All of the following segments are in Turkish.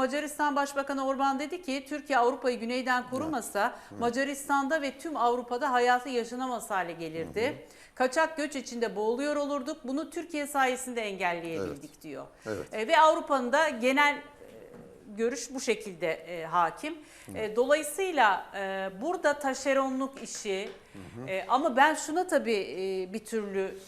Macaristan Başbakanı Orban dedi ki Türkiye Avrupa'yı güneyden korumasa Macaristan'da ve tüm Avrupa'da hayatı yaşanamaz hale gelirdi. Kaçak göç içinde boğuluyor olurduk. Bunu Türkiye sayesinde engelleyebildik diyor. Evet. E, ve Avrupa'nın da genel e, görüş bu şekilde e, hakim. E, dolayısıyla e, burada taşeronluk işi e, ama ben şuna tabii e, bir türlü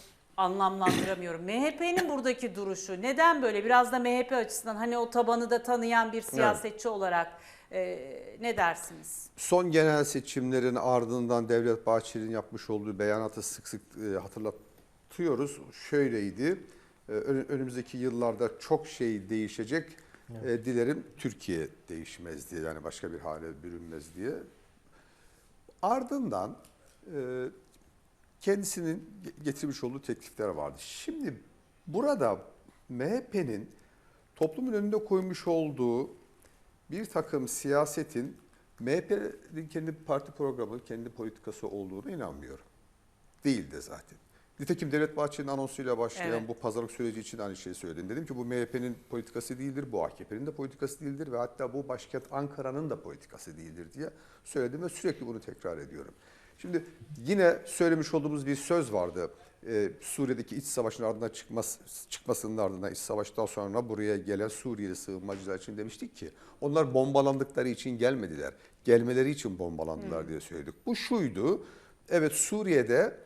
anlamlandıramıyorum. MHP'nin buradaki duruşu neden böyle? Biraz da MHP açısından hani o tabanı da tanıyan bir siyasetçi olarak e, ne dersiniz? Son genel seçimlerin ardından Devlet Bahçeli'nin yapmış olduğu beyanatı sık sık e, hatırlatıyoruz. Şöyleydi, e, ön- önümüzdeki yıllarda çok şey değişecek. E, Dilerim Türkiye değişmez diye yani başka bir hale bürünmez diye. Ardından e, kendisinin ge- getirmiş olduğu teklifler vardı. Şimdi burada MHP'nin toplumun önünde koymuş olduğu bir takım siyasetin MHP'nin kendi parti programı, kendi politikası olduğunu inanmıyorum. Değil de zaten. Nitekim Devlet Bahçeli'nin anonsuyla başlayan Evet. bu pazarlık süreci için aynı şeyi söyledim. Dedim ki bu MHP'nin politikası değildir, bu AKP'nin de politikası değildir ve hatta bu başkent Ankara'nın da politikası değildir diye söyledim ve sürekli bunu tekrar ediyorum. Şimdi yine söylemiş olduğumuz bir söz vardı. Ee, Suriye'deki iç savaşın ardından çıkması, çıkmasının ardından iç savaştan sonra buraya gelen Suriyeli sığınmacılar için demiştik ki onlar bombalandıkları için gelmediler. Gelmeleri için bombalandılar diye söyledik. Bu şuydu. Evet Suriye'de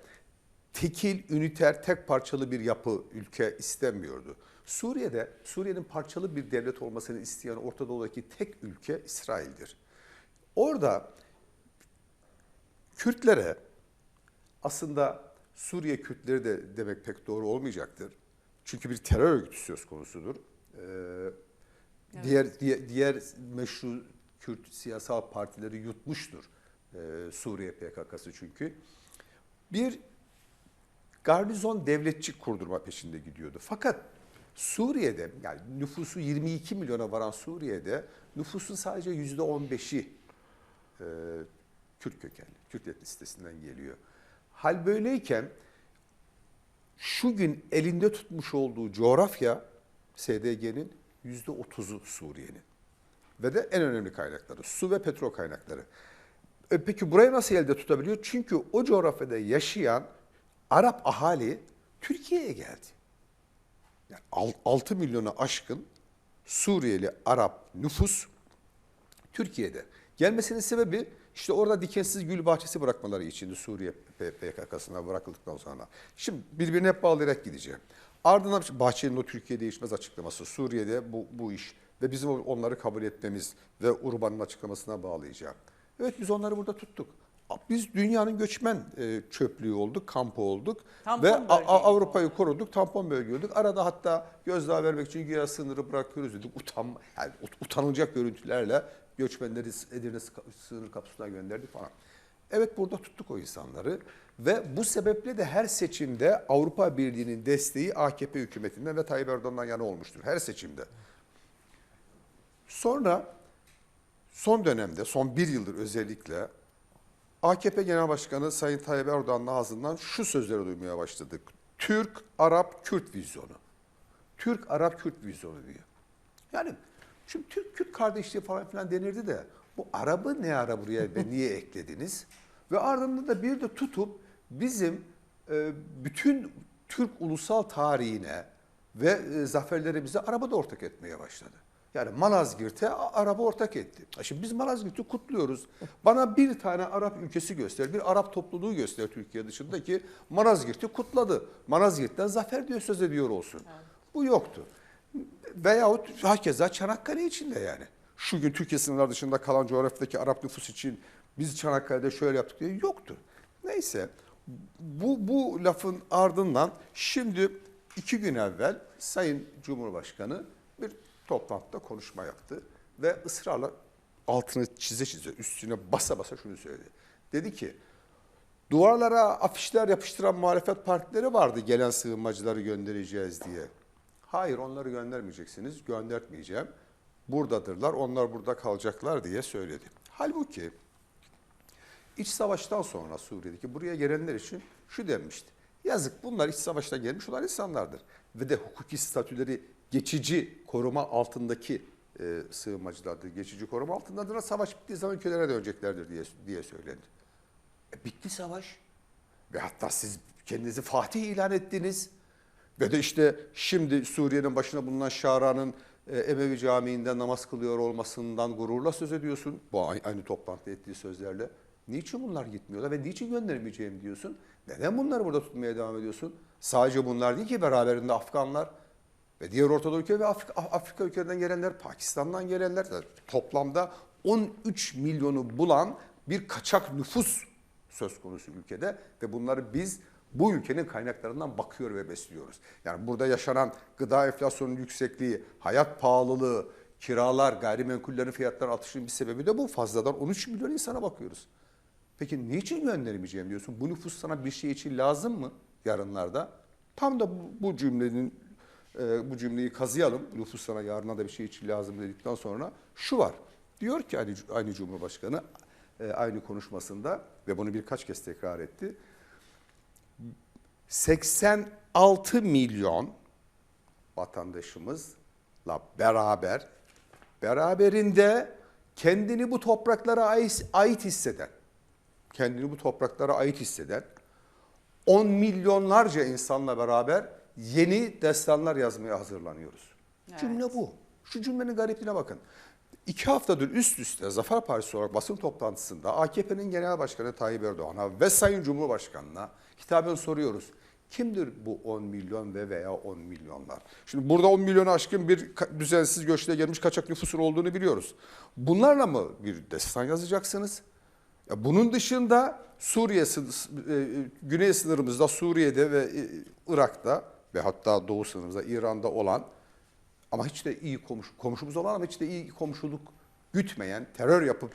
tekil, üniter, tek parçalı bir yapı ülke istemiyordu. Suriye'de, Suriye'nin parçalı bir devlet olmasını isteyen Orta Doğu'daki tek ülke İsrail'dir. Orada Kürtlere aslında Suriye Kürtleri de demek pek doğru olmayacaktır. Çünkü bir terör örgütü söz konusudur. Ee, Diğer, diğer diğer meşru Kürt siyasal partileri yutmuştur. Ee, Suriye PKK'sı çünkü. Bir garnizon devletçik kurdurma peşinde gidiyordu. Fakat Suriye'de yani nüfusu 22 milyona varan Suriye'de nüfusun sadece yüzde 15'i e, Kürt kökenli, Kürt etnisitesinden geliyor. Hal böyleyken şu gün elinde tutmuş olduğu coğrafya SDG'nin yüzde 30'u Suriye'nin. Ve de en önemli kaynakları su ve petrol kaynakları. E Peki burayı nasıl elde tutabiliyor? Çünkü o coğrafyada yaşayan Arap ahali Türkiye'ye geldi. Yani 6 milyona aşkın Suriyeli Arap nüfus Türkiye'de. Gelmesinin sebebi işte orada dikensiz gül bahçesi bırakmaları içindi Suriye PKK'sına bırakıldıktan sonra. Şimdi birbirine hep bağlayarak gideceğim. Ardından Bahçeli'nin o Türkiye değişmez açıklaması Suriye'de bu, bu iş ve bizim onları kabul etmemiz ve Urban'ın açıklamasına bağlayacağım. Evet biz onları burada tuttuk. Biz dünyanın göçmen e, çöplüğü olduk, kampı olduk Tampon ve Avrupa'yı koruduk, tampon bölge olduk. Arada hatta gözdağı vermek için güya sınırı bırakıyoruz dedik. Utanma, yani ut- utanılacak görüntülerle göçmenleri Edirne sı- sınır kapısına gönderdik falan. Evet burada tuttuk o insanları ve bu sebeple de her seçimde Avrupa Birliği'nin desteği AKP hükümetinden ve Tayyip Erdoğan'dan yana olmuştur. Her seçimde. Sonra son dönemde, son bir yıldır özellikle AKP Genel Başkanı Sayın Tayyip Erdoğan'ın ağzından şu sözleri duymaya başladık. Türk, Arap, Kürt vizyonu. Türk, Arap, Kürt vizyonu diyor. Yani şimdi Türk, Kürt kardeşliği falan filan denirdi de bu Arap'ı ne ara buraya ve niye eklediniz? Ve ardından da bir de tutup bizim e, bütün Türk ulusal tarihine ve e, zaferlerimize Arap'ı da ortak etmeye başladı. Yani Malazgirt'e A- Arap'ı ortak etti. Şimdi biz Malazgirt'i kutluyoruz. Bana bir tane Arap ülkesi göster, bir Arap topluluğu göster Türkiye dışındaki Malazgirt'i kutladı. Malazgirt'ten zafer diyor söz ediyor olsun. Bu yoktu. Veyahut hakeza Çanakkale için de yani. Şu gün Türkiye sınırları dışında kalan coğrafyadaki Arap nüfus için biz Çanakkale'de şöyle yaptık diye yoktu. Neyse bu, bu lafın ardından şimdi iki gün evvel Sayın Cumhurbaşkanı bir toplantıda konuşma yaptı ve ısrarla altını çize çize üstüne basa basa şunu söyledi. Dedi ki duvarlara afişler yapıştıran muhalefet partileri vardı gelen sığınmacıları göndereceğiz diye. Hayır onları göndermeyeceksiniz, göndertmeyeceğim. Buradadırlar, onlar burada kalacaklar diye söyledi. Halbuki iç savaştan sonra Suriye'deki buraya gelenler için şu denmişti. Yazık bunlar iç savaşta gelmiş olan insanlardır. Ve de hukuki statüleri geçici koruma altındaki e, sığınmacılardır, geçici koruma altındadır. Savaş bittiği zaman ülkelere döneceklerdir diye, diye söylendi. E, bitti savaş. Ve hatta siz kendinizi Fatih ilan ettiniz. Ve de işte şimdi Suriye'nin başına bulunan Şara'nın e, Emevi Camii'nde namaz kılıyor olmasından gururla söz ediyorsun. Bu ay- aynı toplantıda ettiği sözlerle. Niçin bunlar gitmiyorlar ve niçin göndermeyeceğim diyorsun? Neden bunları burada tutmaya devam ediyorsun? Sadece bunlar değil ki beraberinde Afganlar ve diğer Orta ülke ve Afrika, Afrika ülkelerinden gelenler, Pakistan'dan gelenler toplamda 13 milyonu bulan bir kaçak nüfus söz konusu ülkede ve bunları biz bu ülkenin kaynaklarından bakıyor ve besliyoruz. Yani burada yaşanan gıda enflasyonunun yüksekliği, hayat pahalılığı, kiralar, gayrimenkullerin fiyatları artışının bir sebebi de bu. Fazladan 13 milyon insana bakıyoruz. Peki niçin göndermeyeceğim diyorsun? Bu nüfus sana bir şey için lazım mı yarınlarda? Tam da bu, cümlenin e, bu cümleyi kazıyalım. Nüfus sana yarına da bir şey için lazım dedikten sonra şu var. Diyor ki aynı, aynı Cumhurbaşkanı e, aynı konuşmasında ve bunu birkaç kez tekrar etti. 86 milyon vatandaşımızla beraber beraberinde kendini bu topraklara ait, ait hisseden, kendini bu topraklara ait hisseden 10 milyonlarca insanla beraber yeni destanlar yazmaya hazırlanıyoruz. Evet. Cümle bu. Şu cümlenin garipliğine bakın. İki haftadır üst üste Zafer Partisi olarak basın toplantısında AKP'nin Genel Başkanı Tayyip Erdoğan'a ve Sayın Cumhurbaşkanı'na hitaben soruyoruz. Kimdir bu 10 milyon ve veya 10 milyonlar? Şimdi burada 10 milyonu aşkın bir düzensiz göçle gelmiş kaçak nüfusun olduğunu biliyoruz. Bunlarla mı bir destan yazacaksınız? Ya bunun dışında Suriye sınır- e, güney sınırımızda Suriye'de ve e, Irak'ta ve hatta doğu sınırımızda İran'da olan ama hiç de iyi komşu, komşumuz olan ama hiç de iyi komşuluk gütmeyen, terör yapıp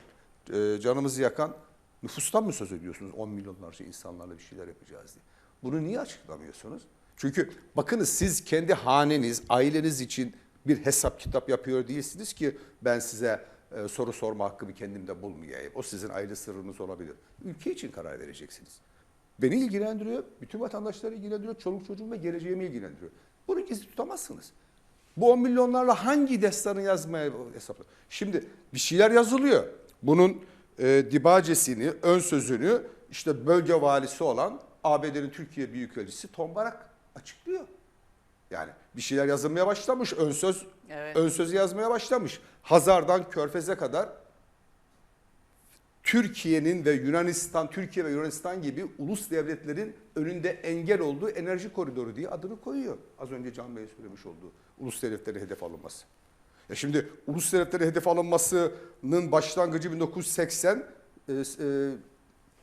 e, canımızı yakan nüfustan mı söz ediyorsunuz? 10 milyonlarca insanlarla bir şeyler yapacağız diye. Bunu niye açıklamıyorsunuz? Çünkü bakınız siz kendi haneniz, aileniz için bir hesap kitap yapıyor değilsiniz ki ben size e, soru sorma hakkımı kendimde bulmayayım. O sizin aile sırrınız olabilir. Ülke için karar vereceksiniz. Beni ilgilendiriyor, bütün vatandaşları ilgilendiriyor, çoluk çocuğum ve geleceğimi ilgilendiriyor. Bunu gizli tutamazsınız. Bu 10 milyonlarla hangi destanı yazmaya hesapla? Şimdi bir şeyler yazılıyor. Bunun e, dibacesini, ön sözünü işte bölge valisi olan ABD'nin Türkiye Büyükelçisi Tom Barak açıklıyor. Yani bir şeyler yazılmaya başlamış, ön söz Evet. ön sözü yazmaya başlamış. Hazar'dan Körfez'e kadar Türkiye'nin ve Yunanistan, Türkiye ve Yunanistan gibi ulus devletlerin önünde engel olduğu enerji koridoru diye adını koyuyor. Az önce Can Bey söylemiş olduğu ulus devletleri hedef alınması. Ya şimdi ulus devletleri hedef alınmasının başlangıcı 1980 e, e,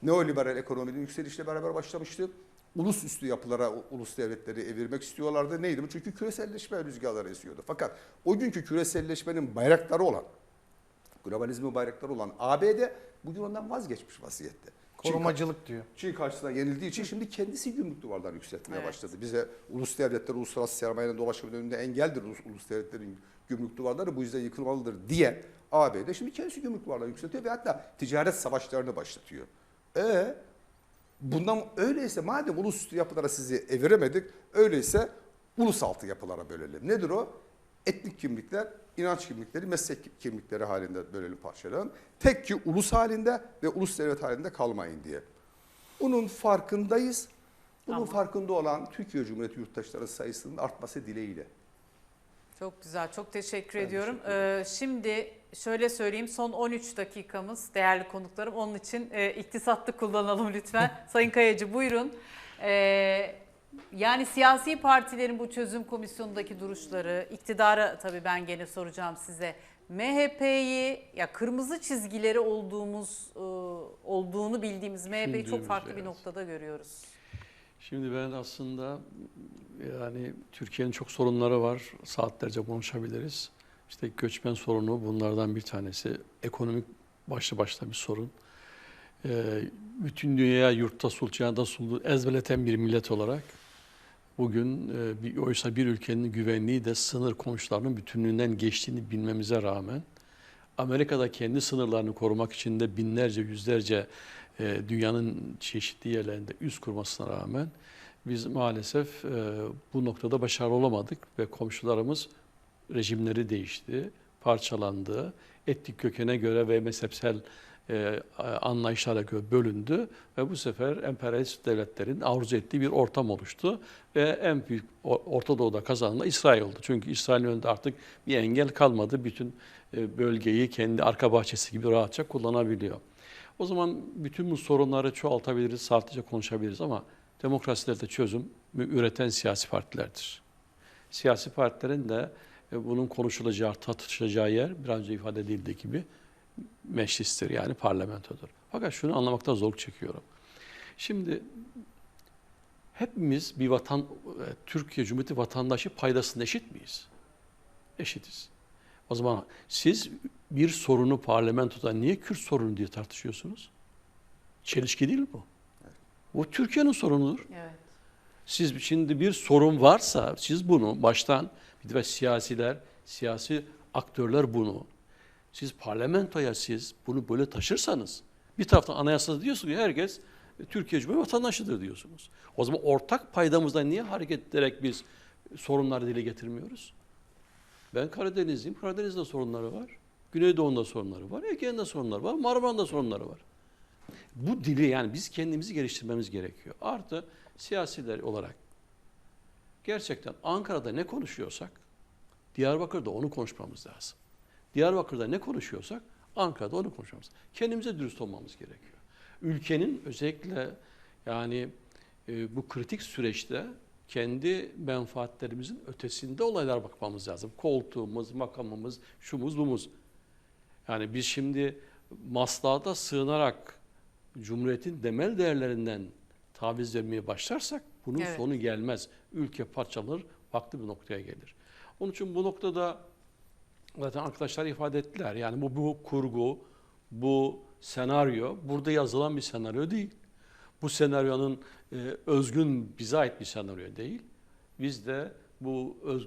neoliberal ekonominin yükselişle beraber başlamıştı. Ulus üstü yapılara ulus devletleri evirmek istiyorlardı. Neydi bu? Çünkü küreselleşme rüzgarları esiyordu. Fakat o günkü küreselleşmenin bayrakları olan globalizmin bayrakları olan ABD bugün ondan vazgeçmiş vaziyette. Çin, Korumacılık diyor. Çin karşısına yenildiği için şimdi kendisi gümrük duvarlarını yükseltmeye Evet. başladı. Bize ulus devletler, uluslararası sermayenin dolaşımının önünde engeldir ulus, ulus devletlerin gümrük duvarları bu yüzden yıkılmalıdır diye ABD şimdi kendisi gümrük duvarlarını yükseltiyor ve hatta ticaret savaşlarını başlatıyor. E bundan öyleyse madem ulusüstü yapılara sizi eviremedik öyleyse ulusaltı yapılara bölelim. Nedir o? Etnik kimlikler, inanç kimlikleri, meslek kimlikleri halinde bölelim parçalayalım. Tek ki ulus halinde ve ulus devlet halinde kalmayın diye. Bunun farkındayız. Bunun Tamam. farkında olan Türkiye Cumhuriyeti yurttaşları sayısının artması dileğiyle. Çok güzel, çok teşekkür Ben ediyorum. teşekkür ederim. Ee, şimdi şöyle söyleyeyim, son 13 dakikamız değerli konuklarım. Onun için e, iktisatlı kullanalım lütfen. Sayın Kayacı buyurun. Ee, yani siyasi partilerin bu çözüm komisyonundaki duruşları, iktidara tabii ben gene soracağım size. MHP'yi ya kırmızı çizgileri olduğumuz e, olduğunu bildiğimiz MHP'yi çok farklı bir evet. noktada görüyoruz. Şimdi ben aslında yani Türkiye'nin çok sorunları var. Saatlerce konuşabiliriz. İşte göçmen sorunu bunlardan bir tanesi. Ekonomik başlı başına bir sorun. Ee, bütün dünyaya yurtta sul, cihanda sul ezberleten bir millet olarak bugün e, bir, oysa bir ülkenin güvenliği de sınır komşularının bütünlüğünden geçtiğini bilmemize rağmen Amerika'da kendi sınırlarını korumak için de binlerce, yüzlerce e, dünyanın çeşitli yerlerinde üs kurmasına rağmen biz maalesef e, bu noktada başarılı olamadık ve komşularımız rejimleri değişti. parçalandı. Etnik kökene göre ve mezhepsel e, anlayışlara göre bölündü ve bu sefer emperyalist devletlerin arzu ettiği bir ortam oluştu ve en büyük Orta Doğu'da kazanan İsrail oldu. Çünkü İsrail'in önünde artık bir engel kalmadı. Bütün e, bölgeyi kendi arka bahçesi gibi rahatça kullanabiliyor. O zaman bütün bu sorunları çoğaltabiliriz, saatlerce konuşabiliriz ama demokrasilerde çözüm üreten siyasi partilerdir. Siyasi partilerin de e, bunun konuşulacağı, tartışılacağı yer biraz önce ifade edildiği gibi meclistir yani parlamentodur. Fakat şunu anlamakta zorluk çekiyorum. Şimdi hepimiz bir vatan, e, Türkiye Cumhuriyeti vatandaşı paydasında eşit miyiz? Eşitiz. O zaman siz bir sorunu parlamentoda niye Kürt sorunu diye tartışıyorsunuz? Çelişki değil mi bu? Bu Türkiye'nin sorunudur. Evet. Siz şimdi bir sorun varsa siz bunu baştan bir de siyasiler, siyasi aktörler bunu siz parlamentoya siz bunu böyle taşırsanız bir taraftan anayasada diyorsunuz ki herkes e, Türkiye Cumhuriyeti vatandaşıdır diyorsunuz. O zaman ortak paydamızda niye hareket ederek biz sorunları dile getirmiyoruz? Ben Karadenizliyim. Karadeniz'de sorunları var. Güneydoğu'nda sorunları var. Ege'nin de sorunları var. Marmara'nda sorunları var. Bu dili yani biz kendimizi geliştirmemiz gerekiyor. Artı siyasiler olarak gerçekten Ankara'da ne konuşuyorsak Diyarbakır'da onu konuşmamız lazım. Diyarbakır'da ne konuşuyorsak Ankara'da onu konuşmamız. Kendimize dürüst olmamız gerekiyor. Ülkenin özellikle yani e, bu kritik süreçte kendi menfaatlerimizin ötesinde olaylara bakmamız lazım. Koltuğumuz, makamımız, şumuz, bumuz. Yani biz şimdi maslahata sığınarak Cumhuriyet'in temel değerlerinden taviz vermeye başlarsak bunun Evet. sonu gelmez. Ülke parçalanır, farklı bir noktaya gelir. Onun için bu noktada zaten arkadaşlar ifade ettiler. Yani bu, bu kurgu, bu senaryo burada yazılan bir senaryo değil. Bu senaryonun e, özgün bize ait bir senaryo değil. Biz de bu öz,